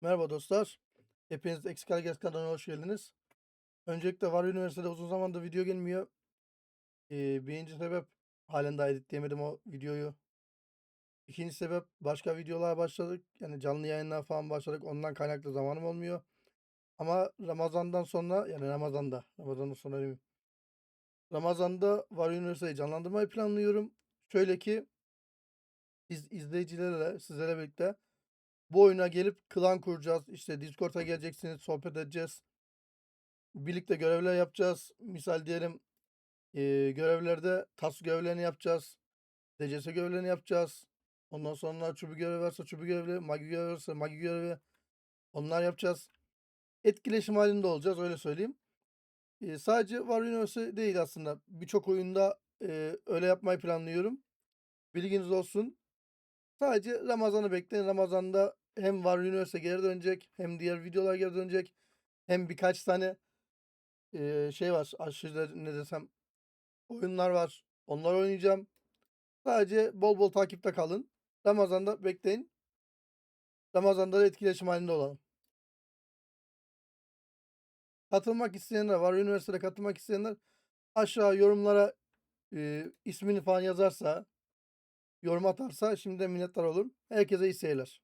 Merhaba dostlar. Hepiniz Erges kanalına hoş geldiniz. Öncelikle Var Üniversitede uzun zamandır video gelmiyor. Ee, birinci sebep halen daha editleyemedim o videoyu. İkinci sebep başka videolara başladık. Yani canlı yayınlar falan başladık. Ondan kaynaklı zamanım olmuyor. Ama Ramazan'dan sonra yani Ramazan'da Ramazan'dan sonra değil mi? Ramazan'da Var Üniversiteyi canlandırmayı planlıyorum. Şöyle ki biz izleyicilerle sizlerle birlikte bu oyuna gelip klan kuracağız. İşte Discord'a geleceksiniz, sohbet edeceğiz. Birlikte görevler yapacağız. Misal diyelim eee, görevlerde tas görevlerini yapacağız. DCS görevlerini yapacağız. Ondan sonra çubu görevi varsa çubu görevi, magi görevi varsa magi görevi. Onlar yapacağız. Etkileşim halinde olacağız öyle söyleyeyim. Eee, sadece Var Üniversite değil aslında. Birçok oyunda eee, öyle yapmayı planlıyorum. Bilginiz olsun. Sadece Ramazan'ı bekleyin. Ramazan'da hem Var Üniversite geri dönecek hem diğer videolar geri dönecek. Hem birkaç tane eee, şey var. Aşırı ne desem oyunlar var. Onları oynayacağım. Sadece bol bol takipte kalın. Ramazan'da bekleyin. Ramazan'da da etkileşim halinde olalım. Katılmak isteyenler var. Üniversitede katılmak isteyenler aşağı yorumlara eee, ismini falan yazarsa yorum atarsa şimdiden minnettar olurum. Herkese iyi seyirler.